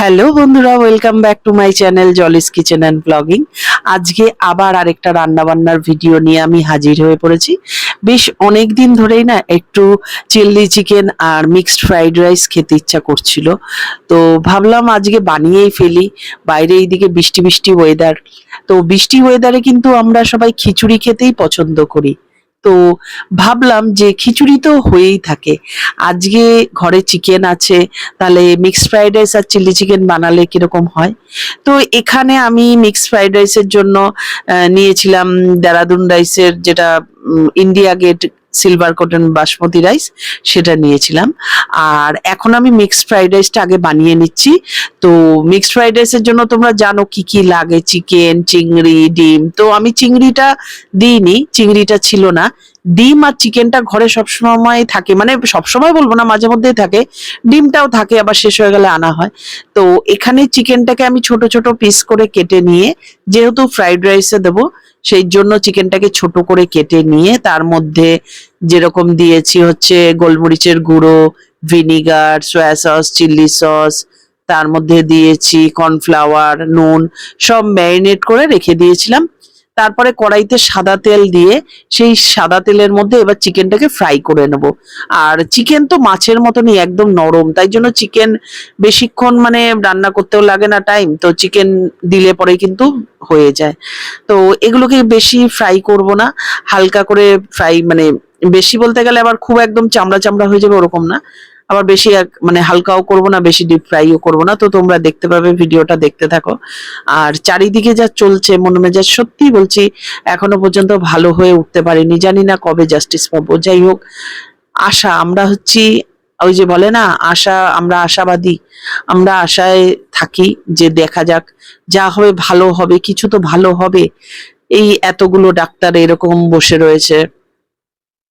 Hello বন্ধুরা welcome back to my channel jolly's kitchen and blogging আজকে আবার আরেকটা রান্নাবান্নার ভিডিও নিয়ে আমি হাজির হয়ে পড়েছি। বেশ অনেক দিন ধরেই না একটু চিল্লি চিকেন আর মিক্সড ফ্রাইড রাইস খেতে ইচ্ছা করছিল। তো ভাবলাম আজকে বানিয়েই ফেলি, বাইরে এইদিকে বৃষ্টি বৃষ্টি ওয়েদার তো বৃষ্টি ওয়েদারে কিন্তু আমরা সবাই খিচুড়ি খেতেই পছন্দ করি। তো ভাবলাম যে খিচুড়ি তো হয়েই থাকে। আজকে ঘরে চিকেন আছে, তাহলে মিক্স ফ্রাইড রাইস আর চিলি চিকেন বানালে কীরকম হয়? তো এখানে আমি মিক্স ফ্রাইড রাইসের জন্য নিয়েছিলাম দেরাদুন রাইসের যেটা India gate silver cotton basmati rice সেটা নিয়েছিলাম। আর এখন আমি মিক্সড ফ্রাইড রাইসটা আগে বানিয়ে নিচ্ছি। তো মিক্সড ফ্রাইড রাইসের জন্য তোমরা জানো কি কি লাগে? চিকেন চিংড়ি, ডিম। তো আমি চিংড়িটা দিইনি, চিংড়িটা ছিল না। ডিম আর চিকেনটা ঘরে সবসময় থাকে। মানে সবসময় বলব না, মাঝে মধ্যেই থাকে। ডিমটাও থাকে, আবার শেষ হয়ে গেলে আনা হয়। তো এখানে চিকেনটাকে আমি ছোট ছোট পিস করে কেটে নিয়ে, যেহেতু ফ্রাইড রাইসে দেবো, সেই জন্য চিকেনটাকে ছোট করে কেটে নিয়ে, তার মধ্যে যেরকম দিয়েছি হচ্ছে গোলমরিচের গুঁড়ো, vinegar, soya sauce, chilli sauce, তার মধ্যে দিয়েছি কর্নফ্লাওয়ার, নুন, সব ম্যারিনেট করে রেখে দিয়েছিলাম। তারপরে কড়াইতে সাদা তেল দিয়ে সেই সাদা তেলের মধ্যে এবার চিকেনটাকে ফ্রাই করে নেব। আর চিকেন তো মাছের মতনই একদম নরম, তাই জন্য চিকেন বেশিক্ষণ মানে রান্না করতেও লাগে না টাইম তো চিকেন দিলে পরে কিন্তু হয়ে যায়। তো এগুলোকে বেশি ফ্রাই করব না, হালকা করে ফ্রাই মানে বেশি বলতে গেলে আবার খুব একদম চামড়া চামড়া হয়ে যাবে ওরকম না। আবার বেশি মানে হালকাও করব না, বেশি ডিপ ফ্রাইও করব না। তো তোমরা দেখতে পাবে, ভিডিওটা দেখতে থাকো। আর চারিদিকে যা চলছে মনে মেজাজ সত্যি বলছি, এখনও পর্যন্ত ভালো হয়ে উঠতে পারিনি। জানি না কবে জাস্টিস পাবো। যাই হোক, আশা, আমরা হচ্ছি, ওই যে বলে না, আশা, আমরা আশাবাদী। আমরা আশায় থাকি যে দেখা যাক, যা হবে ভালো হবে, কিছু তো ভালো হবে। এই এতগুলো ডাক্তার এরকম বসে রয়েছে।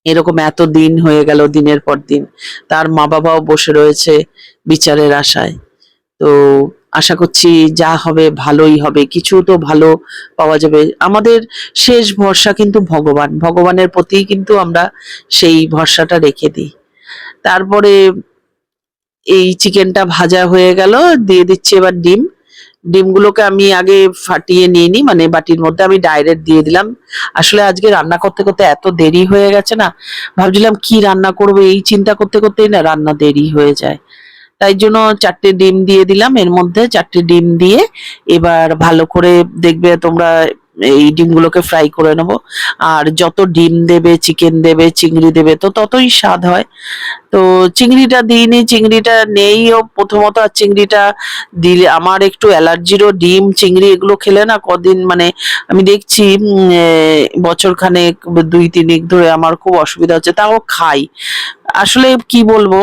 এরকম এত দিন হয়ে গেল দিনের পর দিন। তার মা বাবাও বসে রয়েছে বিচারের আশায়। তো আশা করছি যা হবে ভালোই হবে। কিছু তো ভালো পাওয়া যাবে। আমাদের শেষ ভরসা কিন্তু ভগবান। ভগবানের প্রতি কিন্তু আমরা সেই ভরসাটা রেখে দিই। তারপরে এই চিকেনটা ভাজা হয়ে গেল, দিয়ে দিচ্ছি এবার ডিম। ডিমগুলোকে আমি আগে ফাটিয়ে নিয়ে নিই মানে বাটির মধ্যে আমি ডাইরেক্ট দিয়ে দিলাম। আসলে আজকে রান্না করতে করতে এত দেরি হয়ে গেছে না, ভাবছিলাম কি রান্না করব, এই চিন্তা করতে করতেই না রান্না দেরি হয়ে যায়। তাই জন্য চারটে ডিম দিয়ে দিলাম, এর মধ্যে চারটে ডিম দিয়ে এবার ভালো করে দেখবে তোমরা এই ডিমগুলোকে ফ্রাই করে নেব। আর যত ডিম দেবে চিকেন দেবে চিংড়ি দেবে তো ততই স্বাদ হয়। তো চিংড়িটা দিইনি চিংড়িটা নেইও। প্রথমত আর চিংড়িটা দিলে আমার একটু অ্যালার্জিরও ডিম চিংড়ি এগুলো খেলে না কদিন মানে আমি দেখছি উম, এ, বছর খানেক দুই তিনেক ধরে আমার খুব অসুবিধা হচ্ছে তাও খাই। আসলে কি বলব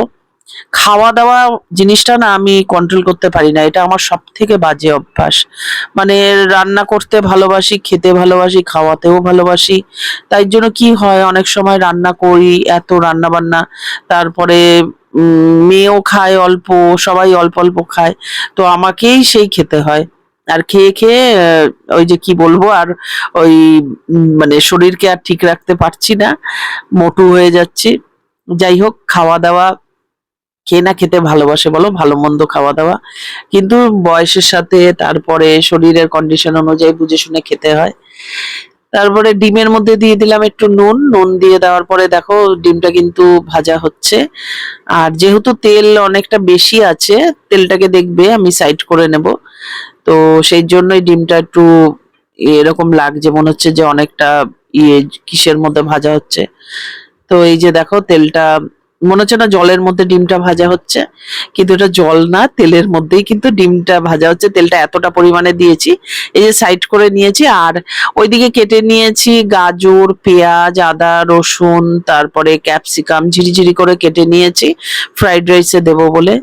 খাওয়া দাওয়া জিনিসটা না আমি কন্ট্রোল করতে পারি না। এটা আমার সব থেকে বাজে অভ্যাস। মানে রান্না করতে ভালোবাসি, খেতে ভালোবাসি, খাওয়াতেও ভালোবাসি। তাই জন্য কি হয়, অনেক সময় রান্না করি, এত রান্না বান্না তারপরে মেয়েও খায় অল্প, সবাই অল্প অল্প খায়। তো আমাকেই সেই খেতে হয়। আর খেয়ে খেয়ে, ওই যে কি বলব, আর ওই মানে শরীরকে আর ঠিক রাখতে পারছি না। মোটু হয়ে যাচ্ছি। যাই হোক খাওয়া দাওয়া কে না খেতে ভালোবাসে বলো, ভালো মন্দ খাওয়া দাওয়া। কিন্তু বয়সের সাথে, তারপরে শরীরের কন্ডিশন অনুযায়ী বুঝে শুনে খেতে হয়। তারপরে ডিমের মধ্যে দিয়ে দিলাম একটু নুন। নুন দিয়ে দেওয়ার পরে দেখো, ডিমটা কিন্তু ভাজা হচ্ছে। আর যেহেতু তেল অনেকটা বেশি আছে, তেলটাকে দেখবে, আমি সাইড করে নেব। তো সেই জন্যই ডিমটা একটু এরকম লাগছে, মনে হচ্ছে যে অনেকটা ইয়ে কিসের মধ্যে ভাজা হচ্ছে। তো এই যে দেখো, তেলটা মনে হচ্ছে না জলের মধ্যে ডিমটা ভাজা হচ্ছে, কিন্তু এটা জল না, তেলের মধ্যেই কিন্তু ডিমটা ভাজা হচ্ছে, তেলটা এতটা পরিমাণে দিয়েছি। এই যে সাইড করে নিয়েছি, আর ওইদিকে কেটে নিয়েছি গাজর, পেঁয়াজ, আদা, রসুন, তারপরে ক্যাপসিকাম, ঝিরিঝিরি করে কেটে নিয়েছি। ফ্রাইড রাইসে দেবো বলে।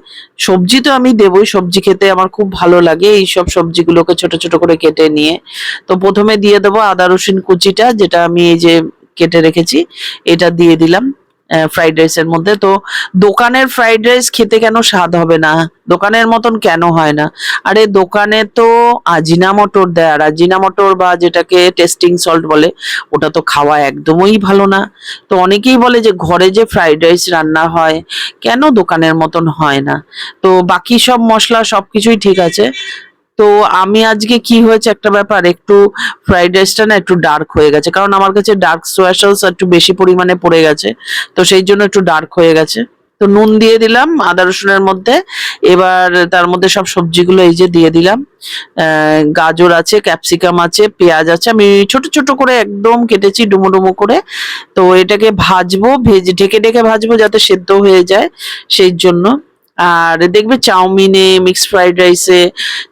সবজি তো আমি দেবই, সবজি খেতে আমার খুব ভালো লাগে এই সব সবজিগুলোকে ছোট ছোট করে কেটে নিয়ে। তো প্রথমে দিয়ে দেবো আদা রসুন কুচিটা, যেটা আমি এই যে কেটে রেখেছি, এটা দিয়ে দিলাম। ফ্রাইড রাইসের মধ্যে। তো দোকানের ফ্রাইড রাইস খেতে কেন স্বাদ হবে না? দোকানের মতন কেন হয় না? আরে দোকানে তো আজিনা মটর দেয়, আর আজিনা মটর বা যেটাকে টেস্টিং সল্ট বলে, ওটা তো খাওয়া একদমই ভালো না। তো অনেকেই বলে যে ঘরে যে ফ্রাইড রাইস রান্না হয়, কেন দোকানের মতন হয় না? তো বাকি সব মশলা সবকিছুই ঠিক আছে তো আমি আজকে কি হয়েছে একটা ব্যাপার, একটু ফ্রাইড রাইসটা না একটু ডার্ক হয়ে গেছে, কারণ আমার কাছে ডার্ক সোয়া সস একটু বেশি পরিমাণে পড়ে গেছে, তো সেই জন্য একটু ডার্ক হয়ে গেছে। তো নুন দিয়ে দিলাম, আদা রসুনের মধ্যে, এবার তার মধ্যে সব সবজিগুলো এই যে দিয়ে দিলাম। গাজর আছে ক্যাপসিকাম আছে, পেঁয়াজ আছে, আমি ছোট ছোট করে একদম কেটেছি, ডুমো ডুমো করে। তো এটাকে ভাজবো, ভেজে, ঢেকে ঢেকে ভাজবো যাতে সেদ্ধ হয়ে যায়, সেই জন্য। আর দেখবে চাউমিনে মিক্সড ফ্রাইড রাইসে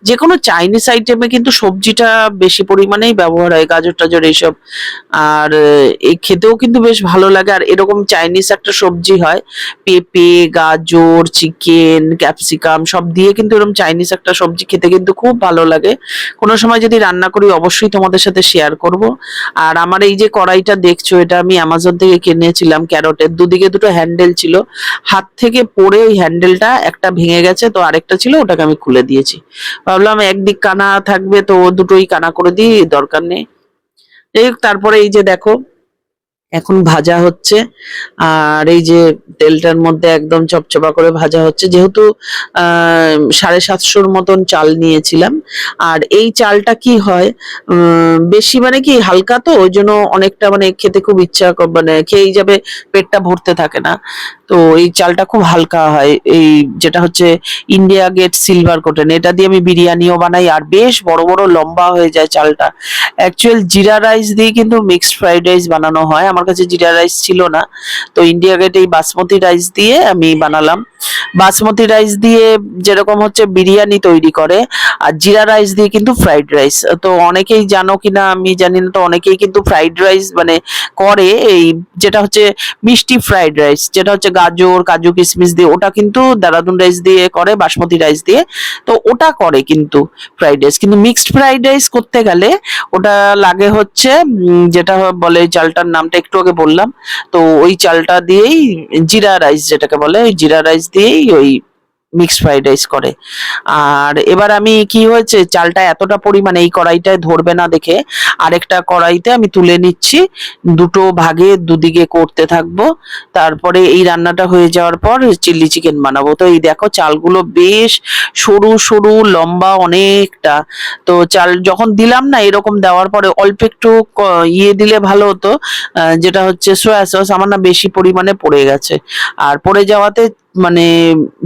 যে কোনো চাইনিজ আইটেমে কিন্তু সবজিটা বেশি পরিমাণেই ব্যবহার হয়, গাজর, টাজর এইসব আর এই খেতেও কিন্তু বেশ ভালো লাগে। আর এরকম চাইনিজ একটা সবজি হয়, পেঁপে, গাজর চিকেন ক্যাপসিকাম সব দিয়ে কিন্তু এরকম চাইনিজ একটা সবজি খেতে কিন্তু খুব ভালো লাগে। কোনো সময় যদি রান্না করি, অবশ্যই তোমাদের সাথে শেয়ার করব। আর আমার এই যে কড়াইটা দেখছ, এটা আমি অ্যামাজন থেকে কিনেছিলাম, ক্যারটের। দুদিকে দুটো হ্যান্ডেল ছিল। হাত থেকে পড়ে ওই হ্যান্ডেলটা একটা ভেঙে গেছে, তো আরেকটা ছিল, ওটাকে আমি খুলে দিয়েছি। ভাবলাম একদিক কানা থাকবে, তো দুটোই কানা করে দিই, দরকার নেই। যাই তারপরে এই যে দেখো এখন ভাজা হচ্ছে। আর এই যে তেলটার মধ্যে একদম চপচপা করে ভাজা হচ্ছে। যেহেতু সাড়ে সাতশোর মতন চাল নিয়েছিলাম। আর এই চালটা কি হয় বেশি মানে কি হালকা তো, ওই জন্য অনেকটা মানে খেতে খুব ইচ্ছা মানে খেয়েই যাবে পেটটা ভরতে থাকে না। তো এই চালটা খুব হালকা হয়। এই যেটা হচ্ছে ইন্ডিয়া গেট সিলভার কোটেন, এটা দিয়ে আমি বিরিয়ানিও বানাই। আর বেশ বড় বড় লম্বা হয়ে যায় চালটা। অ্যাকচুয়াল জিরা রাইস দিয়ে কিন্তু মিক্সড ফ্রাইড রাইস বানানো হয়। কাছে জিরা রাইস ছিল না। তো ইন্ডিয়া গেট এই বাসমতি রাইস দিয়ে আমি বানালাম। বাসমতি রাইস দিয়ে যেরকম হচ্ছে বিরিয়ানি তৈরি করে, আর জিরা রাইস দিয়ে কিন্তু ফ্রাইড রাইস তো অনেকেই জানো কিনা, আমি জানি না, তো অনেকেই কিন্তু ফ্রাইড রাইস মানে করে এই যেটা হচ্ছে মিষ্টি ফ্রাইড রাইস যেটা হচ্ছে গাজর, কাজু কিশমিশ দিয়ে, ওটা কিন্তু দেরাদুন রাইস দিয়ে করে, বাসমতি রাইস দিয়ে। তো ওটা করে কিন্তু ফ্রাইড রাইস কিন্তু মিক্সড ফ্রাইড রাইস করতে গেলে ওটা লাগে হচ্ছে যেটা বলে চালটার নামটা একটু আগে বললাম। তো ওই চালটা দিয়েই জিরা রাইস যেটাকে বলে, ওই জিরা রাইস দিয়েই ওই মিক্স ফ্রাইড রাইস করে। আর এবার আমি কি হয়েছে, চালটা এতটা পরিমাণে এই কড়াইটায় ধরবে না দেখে আরেকটা কড়াইতে আমি তুলে নিচ্ছি, দুটো ভাগে দুদিকে করতে থাকব। তারপরে এই রান্নাটা হয়ে যাওয়ার পর চিলি চিকেন বানাবো। তো এই দেখো চালগুলো বেশ সরু সরু, লম্বা অনেকটা। তো চাল যখন দিলাম না এরকম দেওয়ার পরে অল্প একটু ইয়ে দিলে ভালো হতো যেটা হচ্ছে সোয়া সস আমার না বেশি পরিমাণে পড়ে গেছে। আর পড়ে যাওয়াতে মানে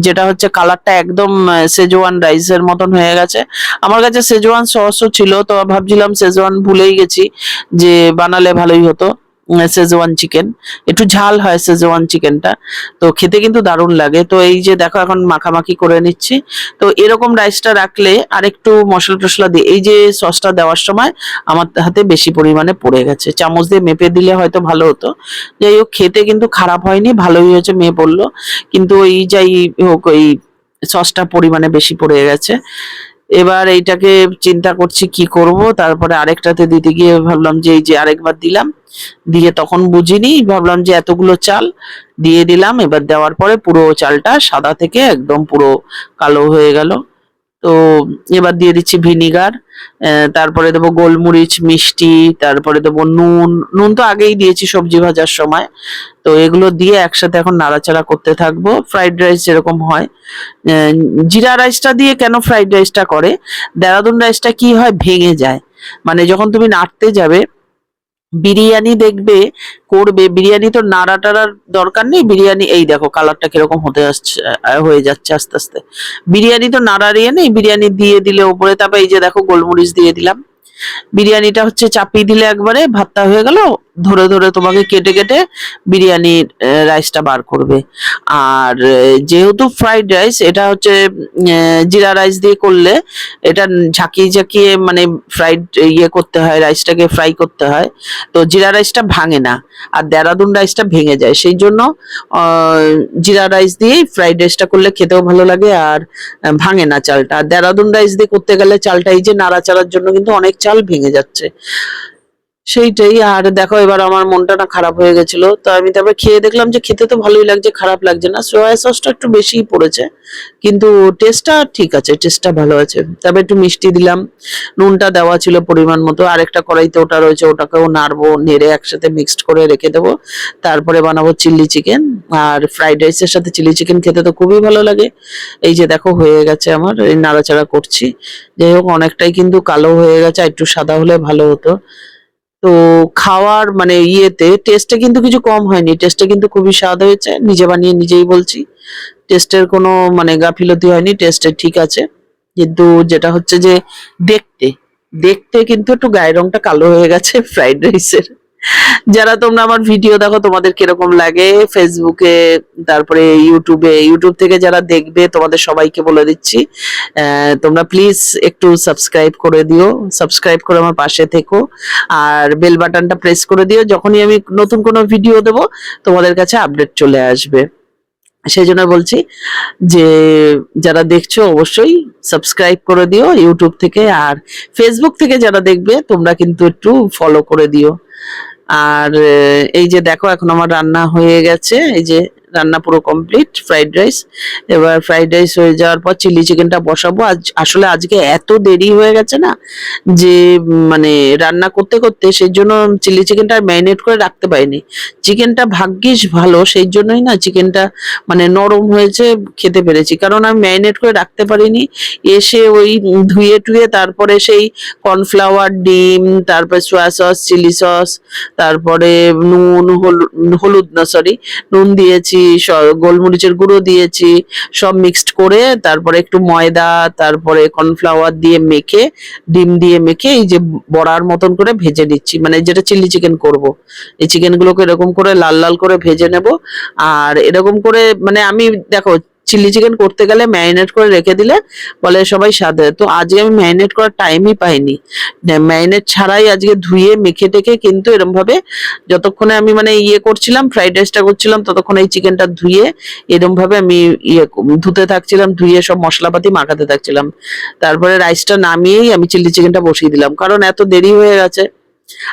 যেটা হচ্ছে কালারটা একদম সেজওয়ান রাইসের মতন হয়ে গেছে। আমার কাছে সেজোয়ান সসও ছিল, তো ভাবছিলাম সেজোয়ান ভুলেই গেছি যে বানালে ভালোই হতো। সেজওয়ান চিকেন একটু ঝাল হয় সেজওয়ান চিকেনটা তো খেতে কিন্তু দারুণ লাগে। তো এই যে দেখো এখন মাখামাখি করে নিচ্ছি। তো এরকম রাইসটা রাখলে আরেকটু মশলা টশলা দিয়ে, এই যে সসটা দেওয়ার সময় আমার হাতে বেশি পরিমাণে পড়ে গেছে। চামচ দিয়ে মেপে দিলে হয়তো ভালো হতো। যাই হোক, খেতে কিন্তু খারাপ হয়নি, ভালোই হয়েছে, মেয়ে বলল। কিন্তু ওই যাই হোক ওই সসটা পরিমাণে বেশি পড়ে গেছে। এবার এইটাকে চিন্তা করছি কি করব। তারপরে আরেকটাতে দিতে গিয়ে ভাবলাম যে এই যে আরেকবার দিলাম। দিয়ে তখন বুঝিনি, ভাবলাম যে এতগুলো চাল দিয়ে দিলাম। এবার দেওয়ার পরে পুরো চালটা সাদা থেকে একদম পুরো কালো হয়ে গেল। তো এবার দিয়ে দিচ্ছি ভিনিগার তারপরে দেবো গোলমরিচ, মিষ্টি, তারপরে দেবো নুন। নুন তো আগেই দিয়েছি সবজি ভাজার সময়। তো এগুলো দিয়ে একসাথে এখন নাড়াচাড়া করতে থাকব। ফ্রাইড রাইস যেরকম হয়। জিরা রাইসটা দিয়ে কেন ফ্রাইড রাইসটা করে? দেরাদুন রাইসটা কি হয়? ভেঙে যায়। মানে যখন তুমি নাড়তে যাবে, বিরিয়ানি দেখবে করবে, বিরিয়ানি তো নাড়া টাড়ার দরকার নেই, বিরিয়ানি, এই দেখো কালারটা কীরকম হতে আসছে হয়ে যাচ্ছে আস্তে আস্তে। বিরিয়ানি তো নাড়ারিয়ে নেই, বিরিয়ানি দিয়ে দিলে ওপরে, তারপর এই যে দেখো গোলমরিচ দিয়ে দিলাম। বিরিয়ানিটা হচ্ছে চাপিয়ে দিলে একবারে, ভাতটা হয়ে গেল, ধরে ধরে তোমাকে কেটে কেটে বিরিয়ানির রাইসটা বার করবে। আর যেহেতু ফ্রাইড রাইস এটা হচ্ছে জিরা রাইস দিয়ে করলে, এটা ঝাঁকিয়ে ঝাঁকিয়ে মানে ফ্রাইড ইয়ে করতে হয় রাইসটাকে ফ্রাই করতে হয়। তো জিরা রাইসটা ভাঙে না। আর দেরাদুন রাইসটা ভেঙে যায়। সেই জন্য জিরা রাইস দিয়েই ফ্রাইড রাইসটা করলে খেতেও ভালো লাগে আর ভাঙে না চালটা। আর দেরাদুন রাইস দিয়ে করতে গেলে চালটা এই যে নাড়াচাড়ার জন্য কিন্তু অনেক চাল ভেঙে যাচ্ছে। সেইটাই, আর দেখো এবার আমার মনটা না খারাপ হয়ে গেছিল। তো আমি তারপরে খেয়ে দেখলাম যে খেতে তো ভালোই লাগছে, খারাপ লাগছে না। সোয়া সসটা একটু বেশিই পড়েছে, কিন্তু টেস্টটা ঠিক আছে টেস্টটা ভালো আছে। তবে একটু মিষ্টি দিলাম, নুনটা দেওয়া ছিল পরিমাণ মতো, আরেকটা কড়াইতে ওটা রয়েছে, ওটাকেও নাড়বো, নেড়ে একসাথে মিক্সড করে রেখে দেবো। তারপরে বানাবো চিলি চিকেন আর ফ্রাইড রাইসের সাথে চিলি চিকেন খেতে তো খুবই ভালো লাগে। এই যে দেখো হয়ে গেছে আমার, এই নাড়াচাড়া করছি। যাই হোক, অনেকটাই কিন্তু কালো হয়ে গেছে একটু সাদা হলে ভালো হতো। তো খাওয়ার মানে ইয়েতে টেস্টে কিন্তু কিছু কম হয়নি। টেস্টে কিন্তু খুবই স্বাদ হয়েছে। নিজে বানিয়ে নিজেই বলছি। টেস্টের কোনো মানে গাফিলতি হয়নি। টেস্টে ঠিক আছে। কিন্তু যেটা হচ্ছে যে দেখতে দেখতে কিন্তু একটু গায়ের রংটা কালো হয়ে গেছে ফ্রাইড রাইসের যারা তোমরা আমার ভিডিও দেখো, তোমাদের কীরকম লাগে? ফেসবুকে তারপরে ইউটিউবে ইউটিউব থেকে যারা দেখবে, তোমাদের সবাইকে বলে দিচ্ছি। তোমরা প্লিজ একটু সাবস্ক্রাইব করে দিও। সাবস্ক্রাইব করে আমার পাশে থেকো। আর বেল বাটনটা প্রেস করে দিও। যখনই আমি নতুন কোনো ভিডিও দেব, তোমাদের কাছে আপডেট চলে আসবে। সেই জন্য বলছি যে, যারা দেখছ, অবশ্যই সাবস্ক্রাইব করে দিও ইউটিউব থেকে। আর ফেসবুক থেকে যারা দেখবে, তোমরা কিন্তু একটু ফলো করে দিও। আর এই যে দেখো এখন আমার রান্না হয়ে গেছে এই যে রান্না পুরো কমপ্লিট ফ্রাইড রাইস এবার ফ্রাইড রাইস হয়ে যাওয়ার পর চিলি চিকেনটা বসাবো। আজ, আসলে আজকে এত দেরি হয়ে গেছে না যে মানে রান্না করতে করতে সেই জন্য চিলি চিকেনটা ম্যারিনেট করে রাখতে পারিনি। চিকেনটা ভাগ্যিস ভালো, সেই জন্যই না চিকেনটা মানে নরম হয়েছে, খেতে পেরেছি। কারণ আমি ম্যারিনেট করে রাখতে পারিনি। এসে ওই ধুয়ে টুয়ে তারপরে সেই কর্নফ্লাওয়ার ডিম, তারপরে সোয়া সস চিলি সস তারপরে নুন, হলুদ না সরি নুন দিয়েছি গোলমরিচের গুঁড়ো দিয়েছি, সব মিক্সড করে তারপরে একটু ময়দা, তারপরে কর্নফ্লাওয়ার দিয়ে মেখে, ডিম দিয়ে মেখে এই যে বড়ার মতন করে ভেজে নিচ্ছি। মানে যেটা চিলি চিকেন করব। এই চিকেন গুলোকে এরকম করে লাল লাল করে ভেজে নেব। আর এরকম করে মানে আমি দেখো চিলি চিকেন করতে গেলে ম্যারিনেট করে রেখে দিলে বলে সবাই হয়। তো আজকে আমি ম্যারিনেট করার টাইমই পাইনি। ম্যারিনেট ছাড়াই আজকে ধুয়ে, মেখে টেখে কিন্তু এরকম ভাবে যতক্ষণে আমি মানে ইয়ে করছিলাম ফ্রাইড রাইসটা করছিলাম, ততক্ষণ এই চিকেনটা ধুয়ে এরকম ভাবে আমি ইয়ে ধুতে থাকছিলাম, ধুয়ে সব মশলাপাতি মাখাতে থাকছিলাম। তারপরে রাইসটা নামিয়েই আমি চিলি চিকেনটা বসিয়ে দিলাম। কারণ এত দেরি হয়ে গেছে।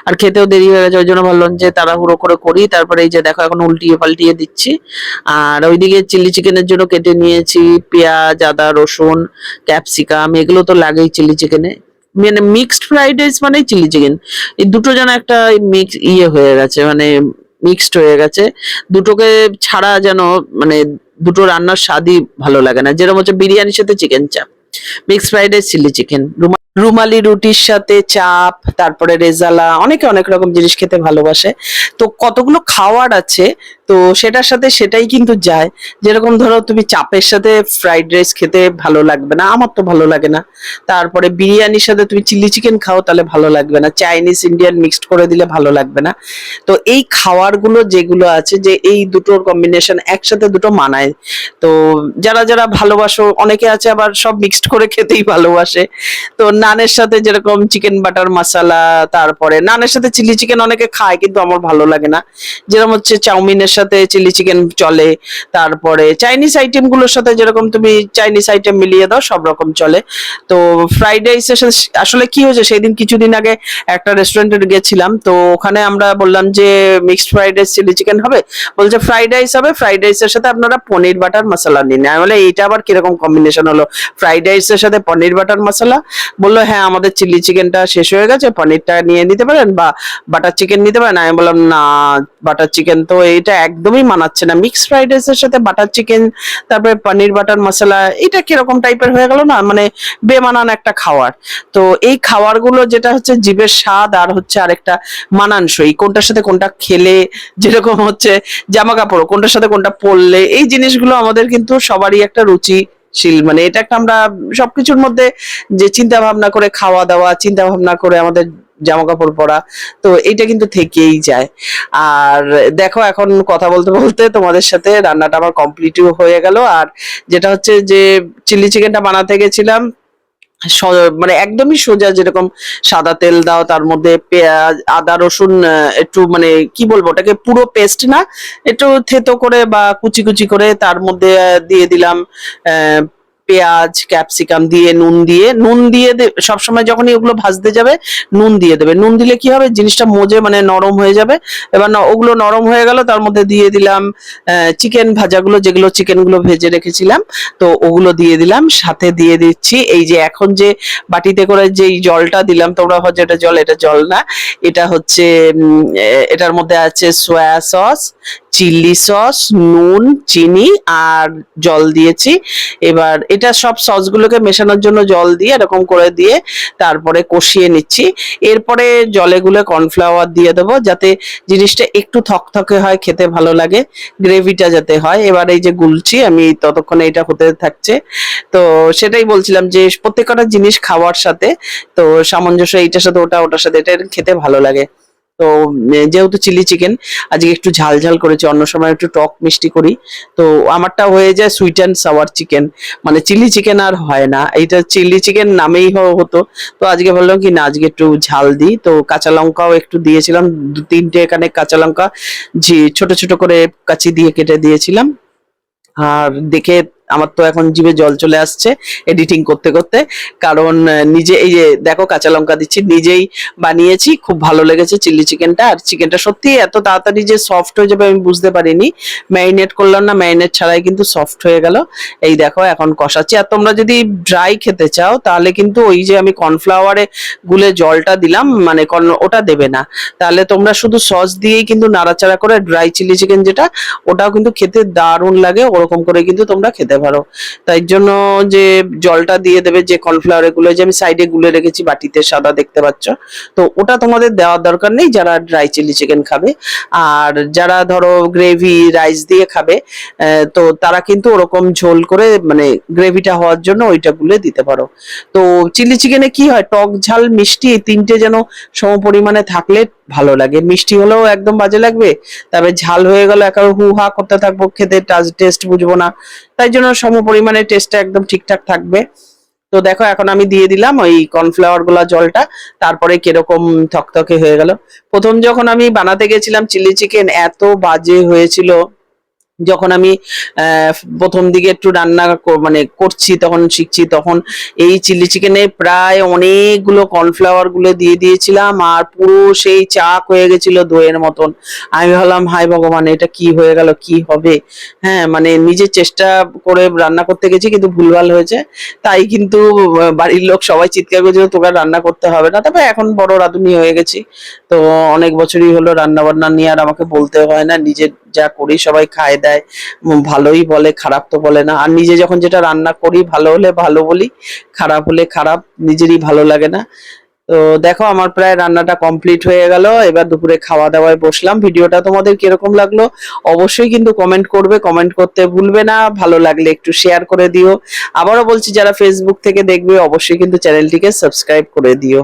আর খেতেও দেরি হয়ে গেছে, ওই জন্য ভাবলাম যে তাড়াহুড়ো করে করি। তারপরে এই যে দেখো, এখন উল্টিয়ে পাল্টিয়ে দিচ্ছি। আর ওইদিকে চিলি চিকেনের জন্য কেটে নিয়েছি পেঁয়াজ, আদা, রসুন, ক্যাপসিকাম, এগুলো তো লাগেই চিলি চিকেনে। মানে মিক্সড ফ্রাইড রাইস মানে চিলি চিকেন। এই দুটো যেন একটা মিক্স ইয়ে হয়ে গেছে মানে মিক্সড হয়ে গেছে। দুটোকে ছাড়া যেন মানে দুটো রান্নার স্বাদই ভালো লাগে না। যেরকম হচ্ছে বিরিয়ানির সাথে chicken chaap mixed fried rice chilli chicken. রুমালি রুটির সাথে চাপ, তারপরে রেজালা, অনেকে অনেক রকম জিনিস খেতে ভালোবাসে। তো কতগুলো খাওয়ার আছে তো সেটার সাথে সেটাই কিন্তু যায়। যেরকম ধরো তুমি চাপের সাথে ফ্রাইড রাইস খেতে ভালো লাগবে না, আমার তো ভালো লাগে না। তারপরে বিরিয়ানির সাথে তুমি চিলি চিকেন খাও, তাহলে ভালো লাগবে না। চাইনিজ ইন্ডিয়ান মিক্সড করে দিলে ভালো লাগবে না। তো এই খাওয়ারগুলো যেগুলো আছে যে এই দুটোর কম্বিনেশন একসাথে দুটো মানায়। তো যারা যারা ভালোবাসো, অনেকে আছে আবার সব মিক্সড করে খেতেই ভালোবাসে। তো নানের সাথে যেরকম চিকেন বাটার মশলা তারপরে নানের সাথে চিলি চিকেন অনেকে খায়, কিন্তু আমার ভালো লাগে না। যেরকম হচ্ছে চাউমিনের সাথে চিলি চিকেন চলে, তারপরে চাইনিজ আইটেমগুলোর সাথে যেরকম তুমি চাইনিজ আইটেম মিলিয়ে দাও, সব রকম চলে। তো ফ্রাইড রাইসের সাথে, আসলে কি হয়েছে সেই দিন কিছুদিন আগে একটা রেস্টুরেন্টে গেছিলাম, তো ওখানে আমরা বললাম যে mixed fried rice chilli chicken হবে? বলছে ফ্রাইড রাইস হবে ফ্রাইড রাইসের সাথে আপনারা পনির, বাটার, মশলা নিন। আমি বলে এইটা আবার কীরকম কম্বিনেশন হলো? ফ্রাইড রাইসের সাথে পনির, বাটার, মশলা? বলল হ্যাঁ আমাদের চিলি চিকেনটা শেষ হয়ে গেছে, পনিরটা নিয়ে নিতে পারেন বা বাটার চিকেন নিতে পারেন। আমি বললাম, না বাটার চিকেন তো এইটা একদমই মানাচ্ছে না। মিক্সড ফ্রাইড রাইসের সাথে বাটার চিকেন তারপরে পনির বাটার মশলা, এটা কীরকম টাইপের হয়ে গেল না? মানে বেমানান একটা খাওয়ার। তো এই খাওয়ারগুলো যেটা হচ্ছে জীবের স্বাদ আর হচ্ছে আরেকটা মানানসই। কোনটার সাথে কোনটা খেলে, যেরকম হচ্ছে জামা কাপড় কোনটার সাথে কোনটা পরলে, এই জিনিসগুলো আমাদের কিন্তু সবারই একটা রুচি শিল মানে এটা একটা আমরা সবকিছুর মধ্যে যে চিন্তা ভাবনা করে খাওয়া দাওয়া চিন্তা ভাবনা করে আমাদের জামা কাপড় পরা, তো এইটা কিন্তু থেকেই যায়। আর দেখো এখন কথা বলতে বলতে তোমাদের সাথে রান্নাটা আমার কমপ্লিটও হয়ে গেল। আর যেটা হচ্ছে যে চিলি চিকেনটা বানাতে গেছিলাম মানে একদমই সোজা যেরকম সাদা তেল দাও, তার মধ্যে পেঁয়াজ, আদা, রসুন একটু মানে কি বলব ওটাকে পুরো পেস্ট না, একটু থেতো করে বা কুচি কুচি করে তার মধ্যে দিয়ে দিলাম পেঁয়াজ ক্যাপসিকাম দিয়ে নুন দিয়ে নুন দিয়ে সবসময় যখনই ওগুলো ভাজতে যাবে, নুন দিয়ে দেবে। নুন দিলে কি হবে? জিনিসটা মজে মানে নরম হয়ে যাবে। এবার ওগুলো নরম হয়ে গেল, তার মধ্যে দিয়ে দিলাম চিকেন ভাজাগুলো, যেগুলো চিকেনগুলো ভেজে রেখেছিলাম, তো ওগুলো দিয়ে দিলাম। সাথে দিয়ে দিচ্ছি এই যে এখন যে বাটিতে করে যেই জলটা দিলাম, তোমরা ভাবছ এটা জল এটা জল না, এটা হচ্ছে এটার মধ্যে আছে সোয়া সস চিলি সস, নুন, চিনি আর জল দিয়েছি। এবার এটা সব সসগুলোকে মেশানোর জন্য জল দিয়ে এরকম করে দিয়ে তারপরে কষিয়ে নিচ্ছি। এরপরে জলে গুলে কর্নফ্লাওয়ার দিয়ে দেবো যাতে জিনিসটা একটু থকথকে হয়, খেতে ভালো লাগে, গ্রেভিটা যাতে হয়। এবার এই যে গুলছি, আমি ততক্ষণে এটা হতে থাকছে। তো সেটাই বলছিলাম যে প্রত্যেকটা জিনিস খাওয়ার সাথে, তো সামঞ্জস্য এইটার সাথে ওটা, ওটার সাথে, এটা খেতে ভালো লাগে। তো যেহেতু চিলি চিকেন, আজকে একটু ঝাল ঝাল করেছি, অন্য সময় একটু টক মিষ্টি করি। তো, আমারটা হয়ে যায় সুইট অ্যান্ড সাওয়ার চিকেন মানে চিলি চিকেন আর হয় না, এইটা চিলি চিকেন নামেই হতো। তো আজকে বললাম কি, না, আজকে একটু ঝাল দিই। তো কাঁচা লঙ্কাও একটু দিয়েছিলাম, দু, তিনটে এখানে কাঁচা লঙ্কা ছোট ছোট করে কাচি দিয়ে কেটে দিয়েছিলাম। আর দেখে আমার তো এখন জিভে জল চলে আসছে এডিটিং করতে করতে। কারণ নিজে এই যে, দেখো কাঁচা লঙ্কা দিচ্ছি, নিজেই বানিয়েছি, খুব ভালো লেগেছে চিলি চিকেনটা। আর চিকেনটা সত্যি এত তাড়াতাড়ি যে সফট হয়ে যাবে আমি বুঝতে পারিনি। ম্যারিনেট করলাম না ম্যারিনেট ছাড়াই কিন্তু সফট হয়ে গেল। এই দেখো, এখন কষাচ্ছি। আর তোমরা যদি ড্রাই খেতে চাও, তাহলে কিন্তু ওই যে আমি কর্নফ্লাওয়ারে গুলে জলটা দিলাম মানে ওটা দেবে না। তাহলে তোমরা শুধু সস দিয়েই কিন্তু নাড়াচাড়া করে ড্রাই চিলি চিকেন যেটা, ওটাও কিন্তু খেতে দারুণ লাগে। ওরকম করে কিন্তু তোমরা খেতে পারো তাই জন্য যে জলটা দিয়ে দেবে, যে কর্নফ্লাওয়ারগুলো যে আমি সাইডে গুলে রেখেছি বাটিতে সাদা দেখতে পাচ্ছ। তো ওটা তোমাদের দেওয়ার দরকার নেই, যারা ড্রাই চিলি চিকেন খাবে। আর যারা ধরো গ্রেভি রাইস দিয়ে খাবে তো তারা কিন্তু ওরকম ঝোল করে মানে গ্রেভিটা হওয়ার জন্য ওইটা গুলে দিতে পারো। তো চিলি চিকেনে কি হয়, টক ঝাল মিষ্টি এই তিনটে যেন সম পরিমাণে থাকলে ভালো লাগে। মিষ্টি হলেও একদম বাজে লাগবে। তবে ঝাল হয়ে গেল একেবারে হু হা করতে থাকব, খেতে টাচ টেস্ট বুঝব না। তাই জন্য সম পরিমাণে টেস্টটা একদম ঠিকঠাক থাকবে। তো দেখো, এখন আমি দিয়ে দিলাম ওই কর্নফ্লাওয়ারগুলা জলটা। তারপরে কীরকম থকথকে হয়ে গেল। প্রথম যখন আমি বানাতে গেছিলাম, চিলি চিকেন এত বাজে হয়েছিল। যখন আমি প্রথম দিকে একটু রান্না মানে করছি, তখন শিখছি, তখন এই চিলি চিকেনে প্রায় অনেকগুলো কর্নফ্লাওয়ারগুলো দিয়ে দিয়েছিলাম আর পুরো সেই চাক হয়ে গেছিল দইয়ের মতন। আমি ভাবলাম হাই ভগবান, এটা কি হয়ে গেল, কি হবে? হ্যাঁ মানে নিজের চেষ্টা করে রান্না করতে গেছি, কিন্তু ভুলভাল হয়েছে। তাই কিন্তু বাড়ির লোক সবাই চিৎকার করেছিল তোকে রান্না করতে হবে না। তবে এখন বড় রাঁধুনি হয়ে গেছি। তো অনেক বছরই হলো রান্না বান্না নিয়ে, আর আমাকে বলতে হয় না, নিজের যা করি সবাই খায় দেয় ভালোই বলে, খারাপ তো বলে না। আর নিজে যখন যেটা রান্না করি, ভালো হলে ভালো বলি, খারাপ হলে খারাপ, নিজেরই ভালো লাগে না। তো দেখো, আমার প্রায় রান্নাটা কমপ্লিট হয়ে গেল। এবার দুপুরে খাওয়া দাওয়ায় বসলাম। ভিডিওটা তোমাদের কীরকম লাগল অবশ্যই কিন্তু কমেন্ট করবে। কমেন্ট করতে ভুলবে না। ভালো লাগলে একটু শেয়ার করে দিও। আবারও বলছি, যারা ফেসবুক থেকে দেখবে, অবশ্যই কিন্তু চ্যানেলটিকে সাবস্ক্রাইব করে দিও।